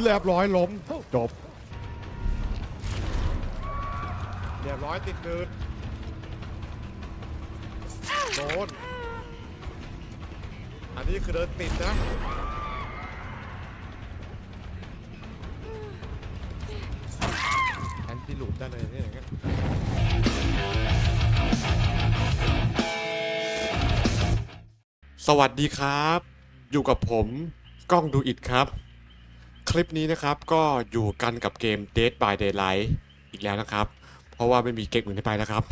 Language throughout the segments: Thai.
เรียบร้อยล้มจบ เรียบร้อยติดนืดโดน อันนี้คือเดินติดนะ แอนติลูปได้เลยนี่ยอย่างเงี้ยสวัสดีครับ อยู่กับผม กล้องดูอิดครับ คลิปนี้นะครับก็อยู่กันกับเกม Dead by Daylight อีกแล้วนะครับ เพราะว่าไม่มีเกมอื่นให้ไปแล้วครับ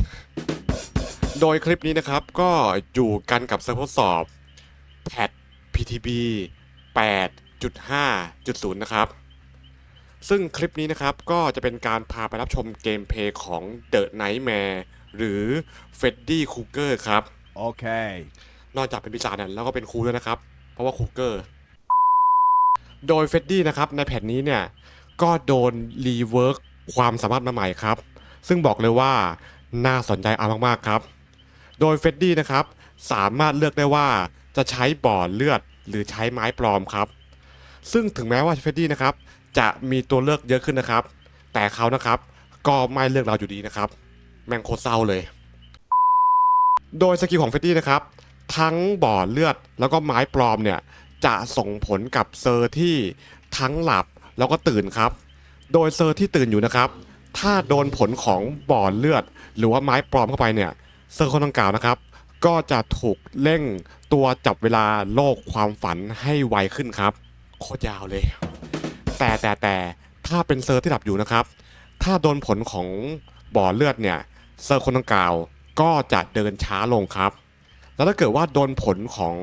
โดยคลิปนี้นะครับก็อยู่กันกับเซิร์ฟทดสอบแพท PTB 8.5.0 นะครับ ซึ่งคลิปนี้นะครับก็จะเป็นการพาไปรับชมเกมเพลย์ของ The Nightmare หรือ Freddy Krueger ครับ Okay. นอกจากเป็นปีศาจเนี่ยแล้วก็เป็นครูด้วยนะครับ เพราะว่าครูเกอร์ โดยเฟดดี้นะครับในแผ่นนี้เนี่ยก็โดนรีเวิร์กความสามารถมาใหม่ครับ ซึ่งบอกเลยว่าน่าสนใจเอามากๆครับ โดยเฟดดี้นะครับสามารถเลือกได้ว่าจะใช้บ่อเลือดหรือใช้ไม้ปลอมครับ ซึ่งถึงแม้ว่าเฟดดี้นะครับจะมีตัวเลือกเยอะขึ้นนะครับ แต่เขานะครับก็ไม่เลือกเราอยู่ดีนะครับ แม่งโคตรเศร้าเลย โดยสกิลของเฟดดี้นะครับ ทั้งบ่อเลือดแล้วก็ไม้ปลอมเนี่ย จะส่งผลกับเซอร์ที่ทั้งหลับแล้วก็ตื่นครับ โดยเซอร์ที่ตื่นอยู่นะครับ ถ้าโดนผลของบ่อเลือด หรือว่าไม้ปลอมเข้าไปเนี่ยเซอร์คนดังกล่าวนะครับ ก็จะถูกเร่งตัวจับเวลาโลกความฝันให้ไวขึ้นครับโคตรยาวเลย แต่แต่แต่ถ้าเป็นเซอร์ที่หลับอยู่นะครับ ถ้าโดนผลของบ่อเลือดเนี่ยเซอร์คนดังกล่าวก็จะเดินช้าลงครับ แล้วถ้าเกิดว่าโดนผลของ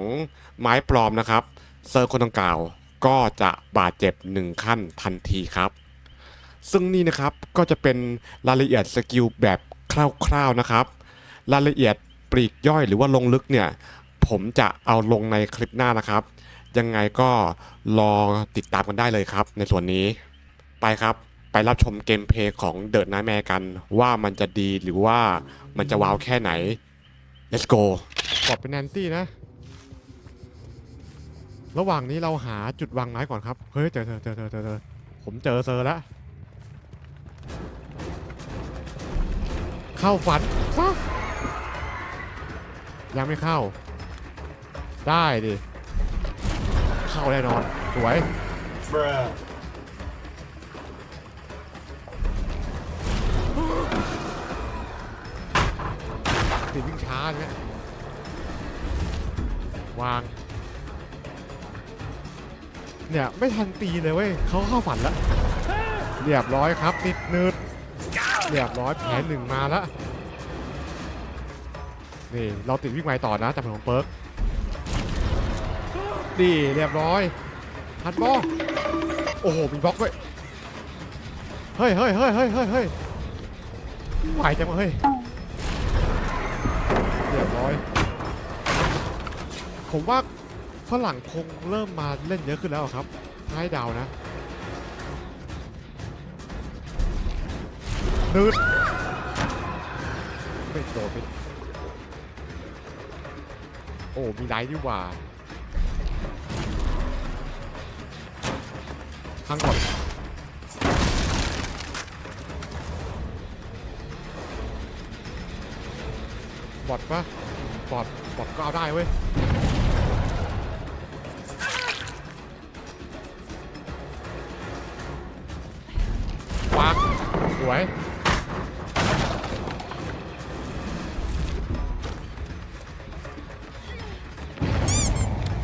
ไม้ปลอมนะครับ เซอร์คนดังกล่าวก็จะบาดเจ็บ 1 ขั้นทันทีครับ ซึ่งนี่นะครับก็จะเป็นรายละเอียดสกิลแบบคร่าวๆนะครับ รายละเอียดปลีกย่อยหรือว่าลงลึกเนี่ย ผมจะเอาลงในคลิปหน้านะครับ ยังไงก็รอติดตามกันได้เลยครับ ในส่วนนี้ไปครับไปรับชมเกมเพลย์ของเด e n น g h t m a r e กันว่ามันจะดีหรือว่ามันจะว้าวแค่ไหน let's go กดเป็นแนนซี่นะ ระหว่างนี้เราหาจุดวางไม้ก่อนครับ เฮ้ยเจอเจอเจอเจอเจอผมเจอเซอร์แล้วเข้าฝันซะยังไม่เข้า ได้ดิ เข้าแน่นอน สวย ติดวิ่งช้าเนี่ย วาง เนี่ยไม่ทันตีเลยเว้ยเขาเข้าฝันแล้วเรียบร้อยครับติดนืดเรียบร้อยแผลหนึ่งมาแล้วนี่เราติดวิ่งไวต่อนะจากผลของเปิร์กดีเรียบร้อยทันบอโอ้โหมีบล็อกด้วยเฮ้ยเฮ้ยเฮ้ยเฮ้ยเฮ้ยเฮ้ยไหวจังเฮ้ยเรียบร้อย ผมว่า ฝรั่งคงเริ่มมาเล่นเยอะขึ้นแล้วครับให้เดาวนะนืดไม่โดนไม่โอ้ มีไลท์ดีกว่าข้างก่อนบอดปะบอดบอดก็เอาได้เว้ย วย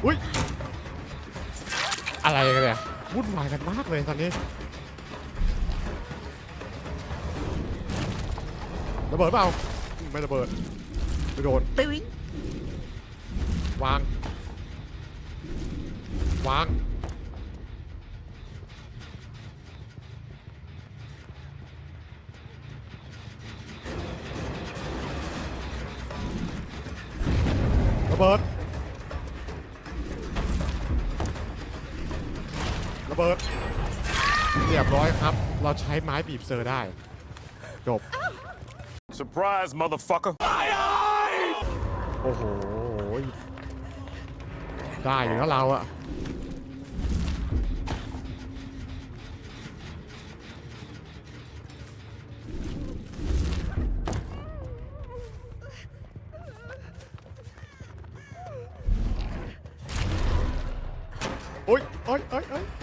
อุ้ยอะไรกันเนี่ยวุ่นวายกันมากเลยตอนนี้ระเบิดเปล่าไม่ระเบิดไม่โดน Boing. ว ระเบิดเรียบร้อยครับ เราใช้ไม้บีบเซอร์ได้ จบ Surprise, motherfucker. โอ้โห ได้อยู่แล้วเราอะ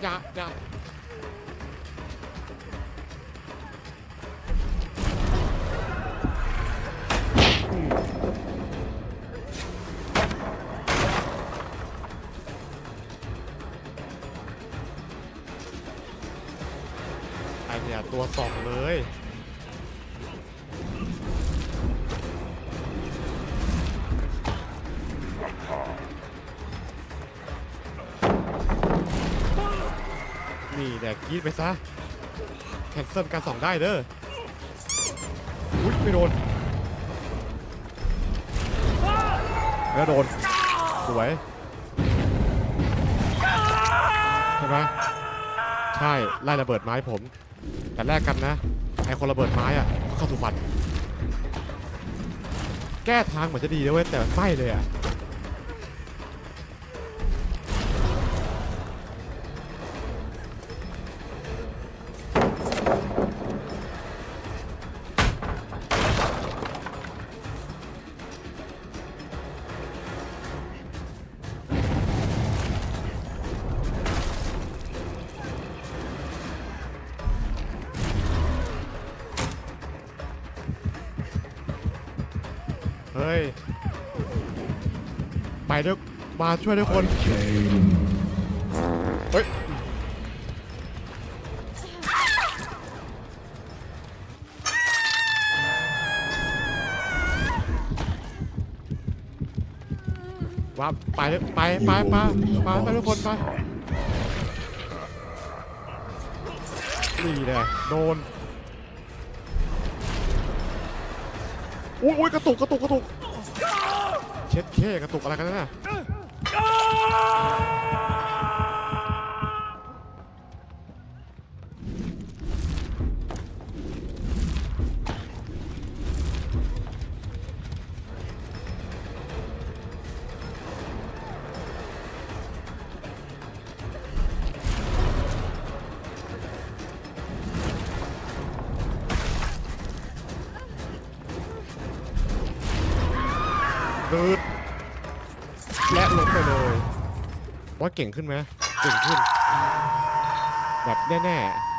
อย่าอย่าไอเนี่ยตัวสองเลย กกรีดไปซะแคนเซิลการส่องได้เด้ออุ้ยไม่โดนแล้วโดน สวยใช่ไหมใช่ไล่ระเบิดไม้ผม แต่แรกกันนะไอคนระเบิดไม้อะเข้าสู่ฟัน แก้ทางเหมือนจะดีนะเว้ยแต่ไม่เลยอะ มาช่วยด้วยคน เฮ้ยว่าไปไปไปไปไปไปทุกคนไปนี่เลยโดนอุ้ยอุ้ยกระตุกกระตุกกระตุกเช็ดเข้กระตุกอะไรกันนะ ดื ว่าเก่งขึ้นไหมเก่งขึ้น แบบแน่ๆ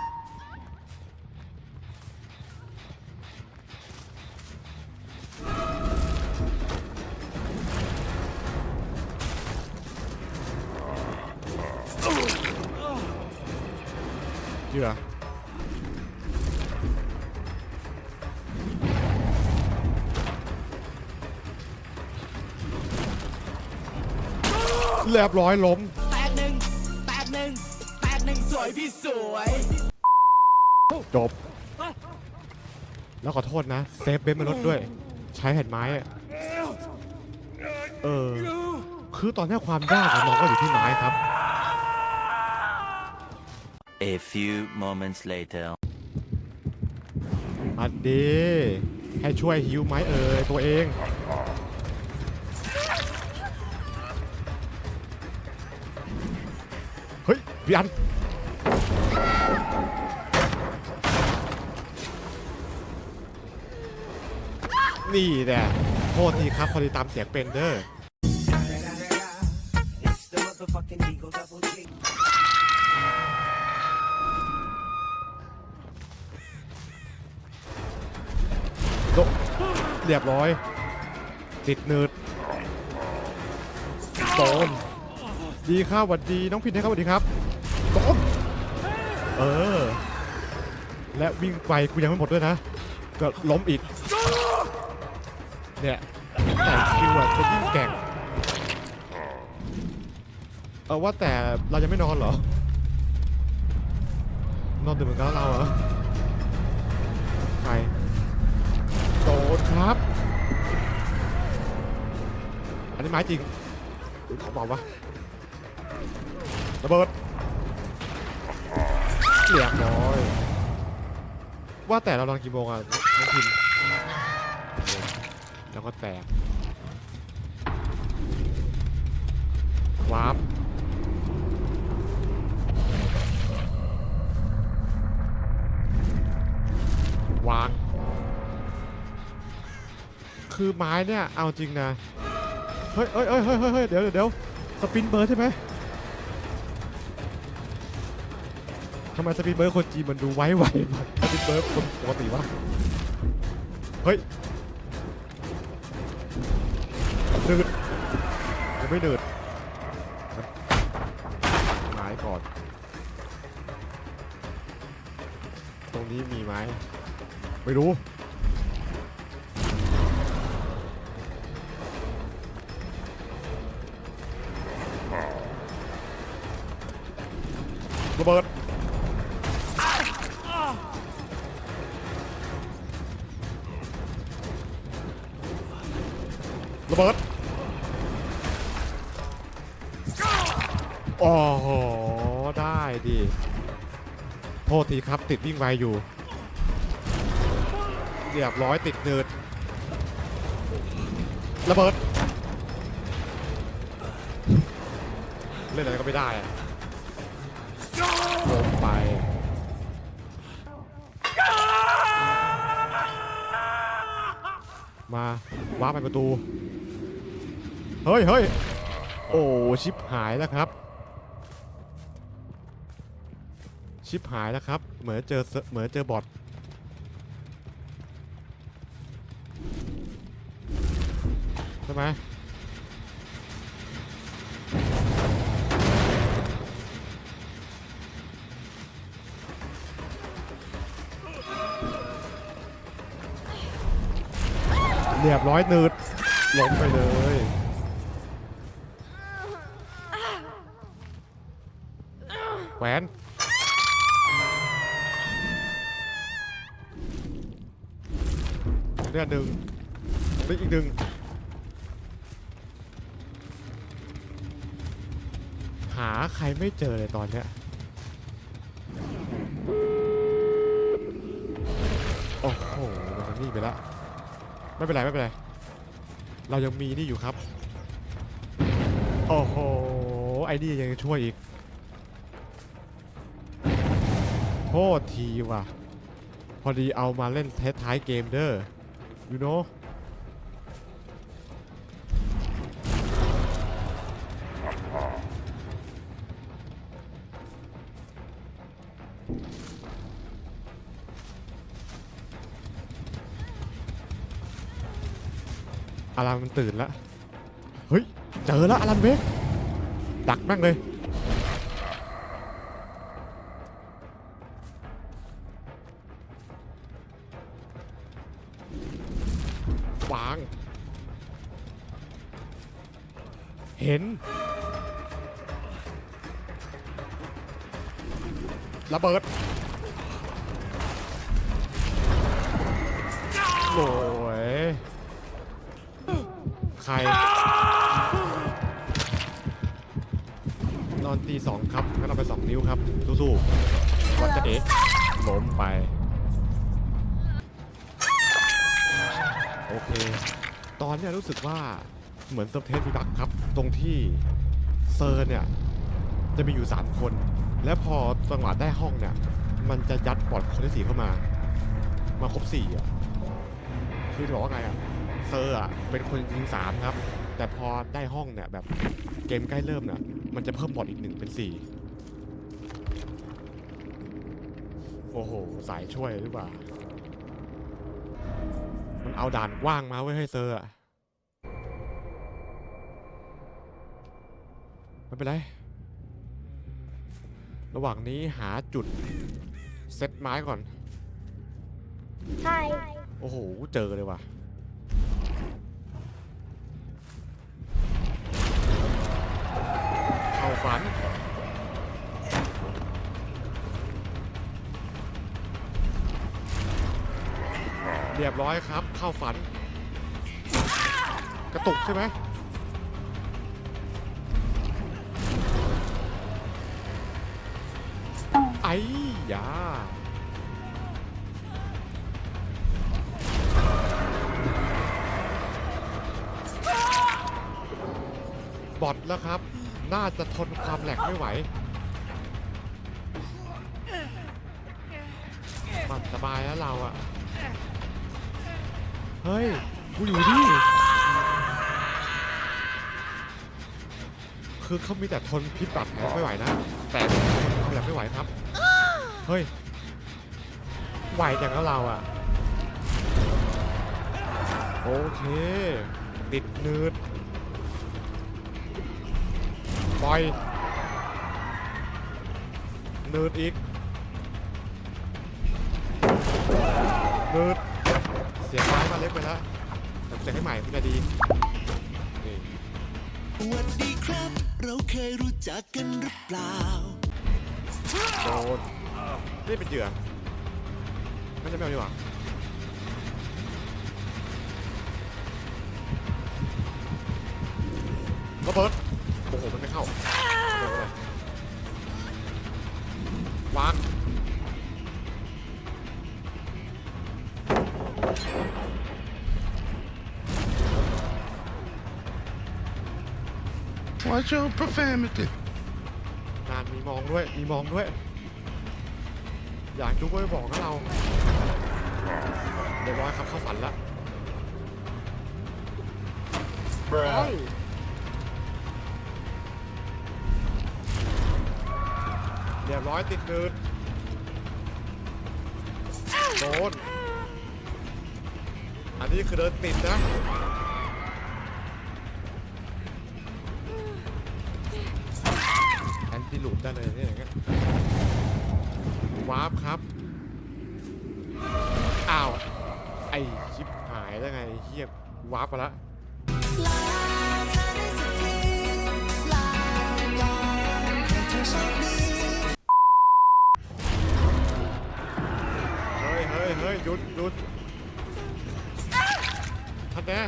เหยื่อเรียบร้อยล้ม จบ แล้วขอโทษนะ เซฟเบนมนุษย์ด้วย ใช้แผ่นไม้อะเออ คือตอนนี้ความยากอะมองว่าอยู่ที่ไม้ครับ A few moments later. อันดีให้ช่วยฮิวไม้เอ่ยตัวเอง เฮ้ยพี่อัน นี่แหละโทษทีครับพอดีตามเสียงเป็นเด้อโดเรียบร้อย ติดเนิร์ดโดนดีครับหวัดดีน้องพินนะครับสวัสดีครับโดนเออ และวิ่งไปกูยังไม่หมดด้วยนะ ก็ล้มอีก เนี่ยแต่คิวอะจะยิ่งแก่งเออว่าแต่เรายังไม่นอนเหรอ นอนดึกเหมือนกันเราเหรอใครโดนครับ อันนี้ไม้จริงเขาบอกว่าระเบิดเรียบร้อย ว่าแต่เราลองกี่โมงอะน้องพิมพ์ แล้วก็แตกวาร์ปวาง คือไม้เนี่ย เอาจริงนะ เฮ้ยเฮ้ยเฮ้ยเฮ้ยเฮ้ยเดี๋ยวเดี๋ยวเดี๋ยวสปินเบิร์ดใช่ไหมทำไมสปีดเบิร์ดคนจีนมันดูไว้ไวสปีดเบิร์ดคนปกติวะ เฮ้ย ไม่หนืดไม้ก่อน ตรงนี้มีไหมไม่รู้ระเบิด ทีครับติดวิ่งไวอยู่ เรียบร้อยติดเนิดระเบิด เล่นอะไรก็ไม่ได้อะลงไปมาว้าไปประตู เฮ้ยเฮ้ยโอ้ ชิปหายแล้วครับ ชิปหายแล้วครับ เหมือนเจอเหมือนเจอบอทใช่ไหมเรียบร้อยนืดล้มไปเลย แหวน เนี่ยหนึ่งนี่อีกหนึ่งหาใครไม่เจอเลยตอนเนี้ยโอ้โหมันนี่ไปแล้วไม่เป็นไรไม่เป็นไร เรายังมีนี่อยู่ครับ โอ้โห ไอ้นี่ยังช่วยอีกโทษทีว่ะ พอดีเอามาเล่นเทสท้ายเกมเด้อ you know อารันมันตื่นแล้วเฮ้ย เจอแล้วอารันเวกดักแม่งเลย ระเบิด โอ้ย ใคร นอนตีสองครับงั้นเอาไปสองนิ้วครับ สู้ๆวัดจะเอ๊ะล้มไป โอเค ตอนเนี้ยรู้สึกว่าเหมือนเซิร์ฟเทสมีบักครับ ตรงที่เซอร์เนี่ย จะมีอยู่ 3 คน และพอจังหวะได้ห้องเนี่ย มันจะยัดบอดคนที่สี่เข้ามา มาครบสี่อะ คือจะบอกว่าไงอะ เซอร์อะ เป็นคนยิงสามครับ แต่พอได้ห้องเนี่ยแบบเกมใกล้เริ่มเนี่ยมันจะเพิ่มบอดอีกหนึ่งเป็นสี่โอ้โห สายช่วยหรือเปล่า มันเอาด่านว้างมาไว้ให้เซอร์อะ ไม่เป็นไร ระหว่างนี้หาจุดเซตไม้ก่อน Hi. โอ้โห เจอเลยว่ะ เข้าฝัน เรียบร้อยครับ เข้าฝัน กระตุกใช่ไหม อ้ยาบอทแล้วครับ น่าจะทนความแหลกไม่ไหวปัดสบายแล้วเราอะเฮ้ย กูอยู่นี่คือเขามีแต่ทนพิษบาดแผลไม่ไหวนะ แต่ทนความแหลกไม่ไหวครับ เฮ้ยไหวจังแล้วเราอะ โอเค ติดนืดปล่อยนืดอีกนืดเสียงไม้มาเล็กไปแล้วแต่เสียงให้ใหม่มันจะดีนี่สวัสดีครับ เราเคยรู้จักกันหรือเปล่าโดน นี่เป็นเหยื่อไม่ใช่แมวดีกว่าระเบิดโอ้โห มันไม่เข้าระเบิดเลยวาง Watch your profanity. นานมีมองด้วย มีมองด้วย อยากดูไว้บอกนะเราเดี๋ยวร้อยครับเข้าฝันละ Bruh. โอ้ยเรียบร้อยติดนืดโดนอันนี้คือเดินติดนะแอนติลูปได้เลยเนี่ยอย่างเงี้ย วาร์ปครับ อ้าว ไอชิปหายได้วไงเฮียวาร์ปไปละเธอได้สักทีลาก่อนให้เธอโชคดีเฮ้ยเฮ้ยเฮ้ยหยุดหยุดทันแน่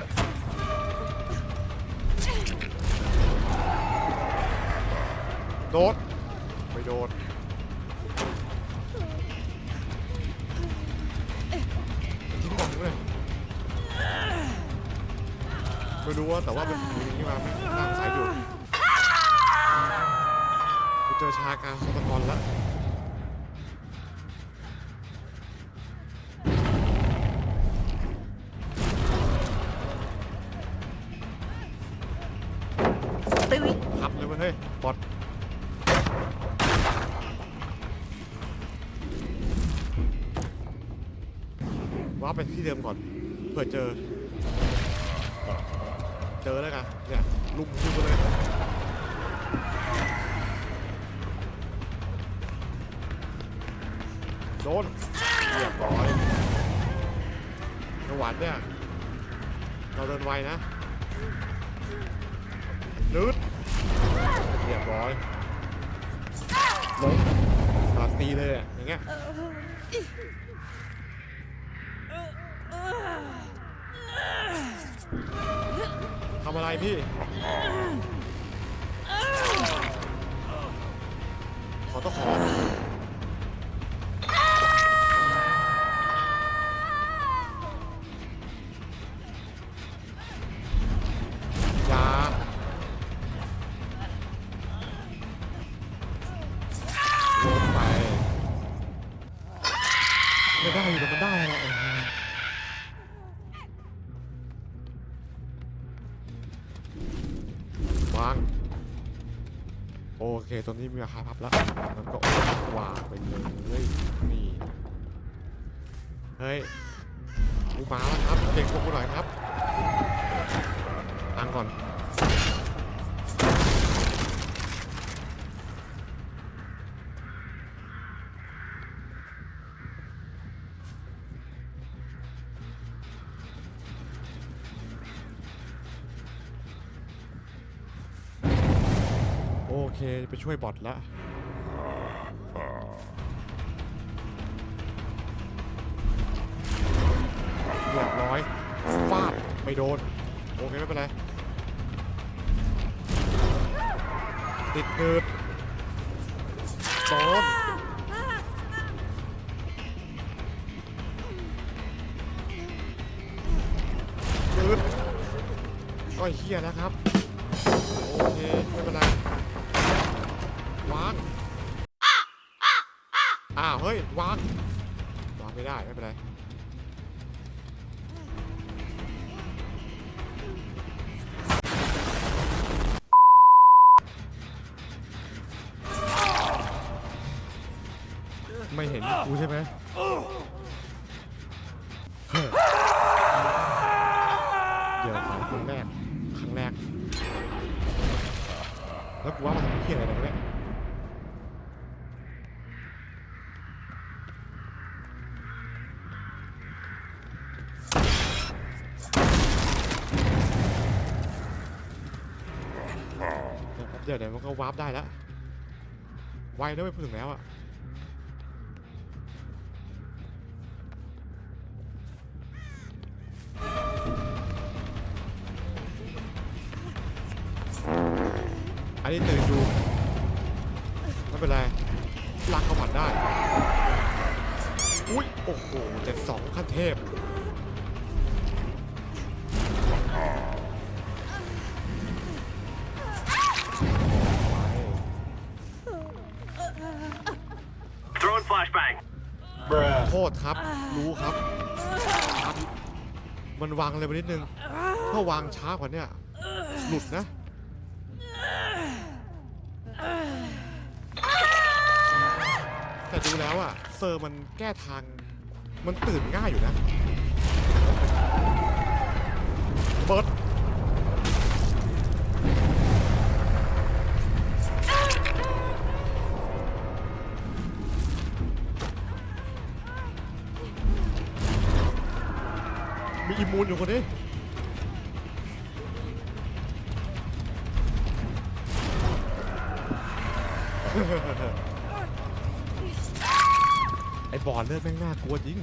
โดดไม่โดด ไม่รู้ว่าแต่ว่ามันมีอย่างนี้มาไม่น่าสงสัยอยู่กูเจอชากลารสตะกรแล้ว เรียบร้อยล้มการันตีเลยอะอย่างเงี้ยทำอะไรพี่ขอต้องขอ ตอนนี้มีราคาพับแล้วมันก็วางไปเลยนี่เฮ้ยกูมาแล้วครับเก่งพวกกูหน่อยครับอังก่อน ไปช่วยบอทละเรียบร้อยฟาดไม่โดน โอเค ไม่เป็นไร ติดเกิดโดนเกิดก็เฮียนะครับ โอเค ไม่เป็นไร ฮ้ยวางวางไม่ได้ไม่เป็นไร เดี๋ยวเดี๋ยวมันก็วาร์ปได้แล้ว ไวแล้วไม่พูดถึงแล้วอะอันนี้ตื่น ครับ รู้ครับครับมันวางเลยไปนิดนึง ถ้าวางช้ากว่าเนี้ยหลุดนะ แต่ดูแล้วอะเซอร์มันแก้ทาง มันตื่นง่ายอยู่นะเบิร์ด มีอิมมูนอยู่คนนี้ไอ้บอลเลือดแม่งน่ากลัวจริง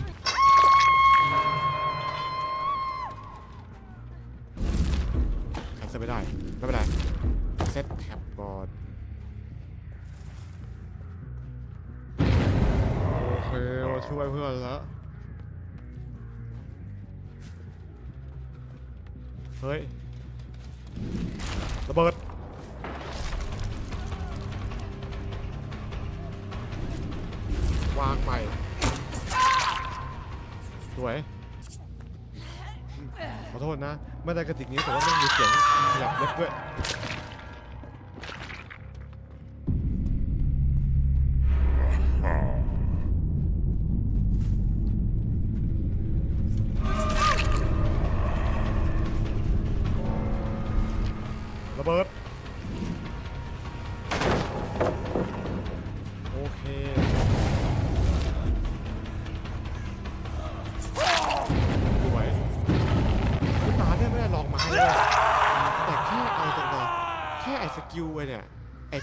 แคนเซิลไม่ได้ ไม่เป็นไรเซตแท็บบอลโอเคมาช่วยเพื่อนแล้ว เฮ้ยระเบิดวางไปสวยขอโทษนะ ไม่ได้กระติกนี้แต่ว่ามันมีเสียงขยับเล็กด้วย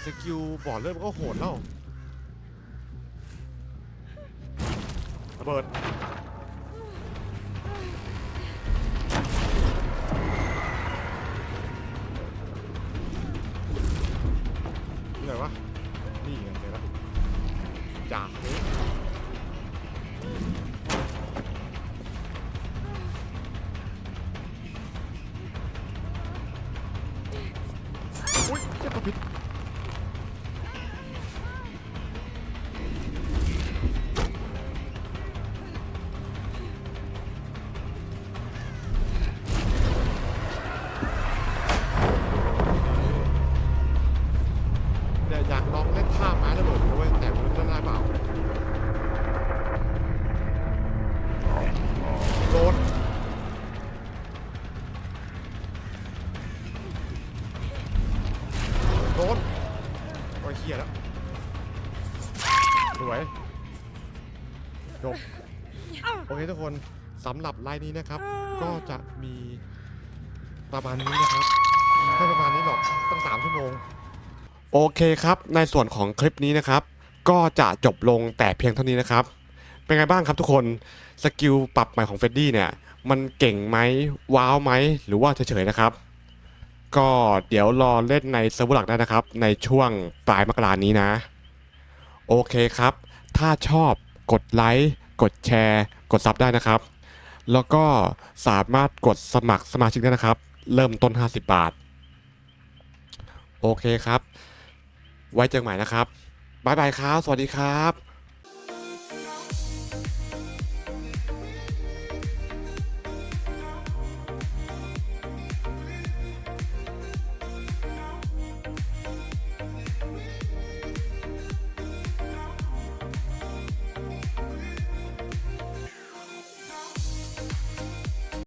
สกิลบอดเลือดมันก็โหดแล้วระเบิด สำหรับไลน์นี้นะครับ ก็จะมีประมาณนี้นะครับไม่ประมาณนี้หรอกตั้งสามชั่วโมง โอเคครับ ในส่วนของคลิปนี้นะครับ ก็จะจบลงแต่เพียงเท่านี้นะครับ เป็นไงบ้างครับทุกคนสกิลปรับใหม่ของเฟดดี้เนี่ย มันเก่งไหมว้าวไหมหรือว่าเฉยๆนะครับ ก็เดี๋ยวรอเล่นในเซิร์ฟเวอร์หลักได้นะครับ ในช่วงปลายมกรานี้นะ โอเคครับ ถ้าชอบกดไลค์กดแชร์ กดซับได้นะครับ แล้วก็สามารถกดสมัครสมาชิกได้นะครับ เริ่มต้น 50 บาท โอเคครับ ไว้เจอกันใหม่นะครับ บ๊ายบายครับ สวัสดีครับ